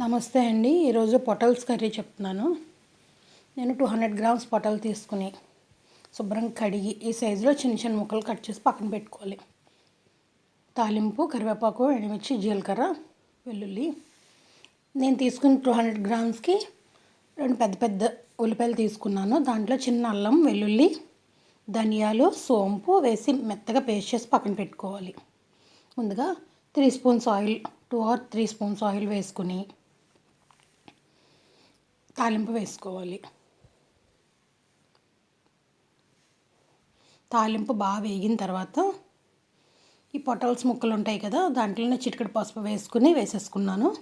నమస్తే అండి. ఈరోజు పొటల్స్ కర్రీ చెప్తున్నాను. నేను టూ హండ్రెడ్ గ్రామ్స్ పొటల్ తీసుకుని శుభ్రంగా కడిగి ఈ సైజులో చిన్న చిన్న ముక్కలు కట్ చేసి పక్కన పెట్టుకోవాలి. తాలింపు కరివేపాకు ఎండుమిర్చి జీలకర్ర వెల్లుల్లి. నేను తీసుకున్న టూ హండ్రెడ్ గ్రామ్స్కి రెండు పెద్ద పెద్ద ఉల్లిపాయలు తీసుకున్నాను. దాంట్లో చిన్న అల్లం వెల్లుల్లి ధనియాలు సోంపు వేసి మెత్తగా పేస్ట్ చేసి పక్కన పెట్టుకోవాలి. ముందుగా three spoons oil two or three spoons oil వేసుకుని తాలింపు వేసుకోవాలి. తాలింపు బాగా వేగిన తర్వాత ఈ పొటల్స్ ముక్కలు ఉంటాయి కదా దాంట్లోనే చిటికెడు పసుపు వేసుకుని వేసేసుకున్నాను.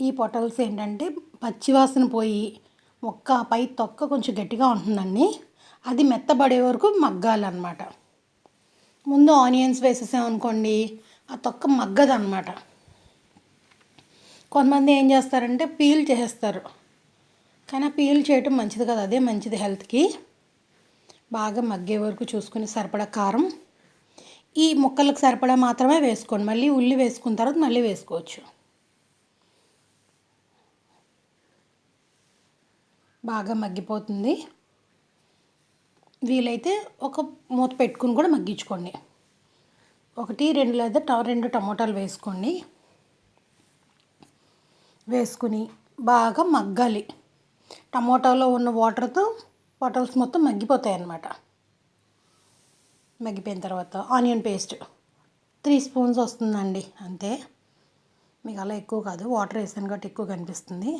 ఈ పొటల్స్ ఏంటంటే పచ్చివాసన పోయి మొక్క పై తొక్క కొంచెం గట్టిగా ఉంటుందండి. అది మెత్తబడే వరకు మగ్గాలన్నమాట. ముందు ఆనియన్స్ వేసేసామనుకోండి ఆ తొక్క మగ్గదన్నమాట. కొంతమంది ఏం చేస్తారంటే పీల్ చేసేస్తారు కానీ ఆ పీల్ చేయటం మంచిది కదా. అదే మంచిది హెల్త్కి. బాగా మగ్గే వరకు చూసుకుని సరిపడా కారం. ఈ ముక్కలకు సరిపడా మాత్రమే వేసుకోండి. మళ్ళీ ఉల్లి వేసుకున్న తర్వాత మళ్ళీ వేసుకోవచ్చు. బాగా మగ్గిపోతుంది. వీలైతే ఒక మూత పెట్టుకుని కూడా మగ్గించుకోండి. ఒకటి రెండు లేదా రెండు టమోటాలు వేసుకోండి. వేసుకుని బాగా మగ్గాలి. టమోటాలో ఉన్న వాటర్తో పొటల్స్ మొత్తం మగ్గిపోతాయి అన్నమాట మగ్గిపోయిన తర్వాత ఆనియన్ పేస్ట్ త్రీ స్పూన్స్ వస్తుందండి అంతే. మీకు అలా ఎక్కువ కాదు వాటర్ వేసాను కాబట్టి ఎక్కువ కనిపిస్తుంది.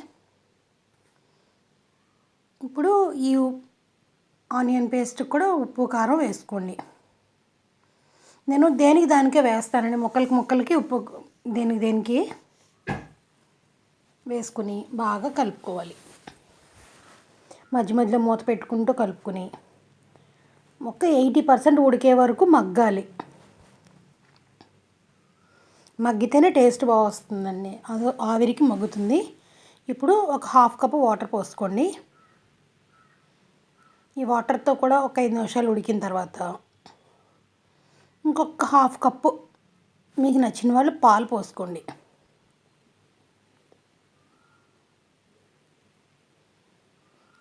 ఇప్పుడు ఈ ఆనియన్ పేస్ట్ కూడా ఉప్పు కారం వేసుకోండి. నేను దేనికి దానికే వేస్తానండి ముక్కలకి ముక్కలకి ఉప్పు దేనికి దేనికి? వేసుకుని బాగా కలుపుకోవాలి. మధ్య మధ్యలో మూత పెట్టుకుంటూ కలుపుకుని. మొక్క ఎయిటీ పర్సెంట్ ఉడికే వరకు మగ్గాలి. మగ్గితేనే టేస్ట్ బాగా వస్తుందండి. అది ఆవిరికి మగ్గుతుంది. ఇప్పుడు ఒక హాఫ్ కప్ వాటర్ పోసుకోండి. ఈ వాటర్తో కూడా ఒక ఐదు నిమిషాలు ఉడికిన తర్వాత ఇంకొక హాఫ్ కప్పు మీకు నచ్చిన వాళ్ళు పాలు పోసుకోండి.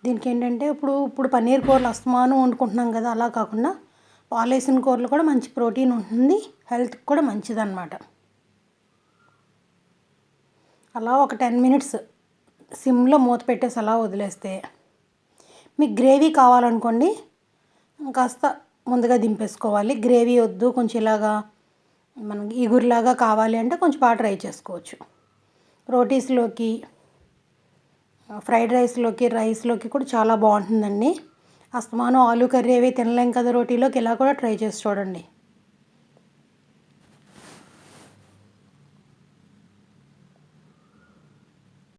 దీనికి ఏంటంటే ఇప్పుడు ఇప్పుడు పన్నీర్ కూరలు అస్తమానం వండుకుంటున్నాం కదా అలా కాకుండా పాలేసిన కూరలు కూడా మంచి ప్రోటీన్ ఉంటుంది హెల్త్కి కూడా మంచిదన్నమాట. అలా ఒక టెన్ మినిట్స్ సిమ్లో మూత పెట్టేసి అలా వదిలేస్తే మీకు గ్రేవీ కావాలనుకోండి కాస్త ముందుగా దింపేసుకోవాలి. గ్రేవీ వద్దు కొంచెం ఇలాగా మనకి ఇగురులాగా కావాలి అంటే కొంచెం బాగా ట్రై చేసుకోవచ్చు. రోటీస్లోకి ఫ్రైడ్ రైస్లోకి రైస్లోకి కూడా చాలా బాగుంటుందండి. అస్తమానం ఆలు కర్రీ అవి తినలేం కదా రోటీలోకి ఇలా కూడా ట్రై చేసి చూడండి.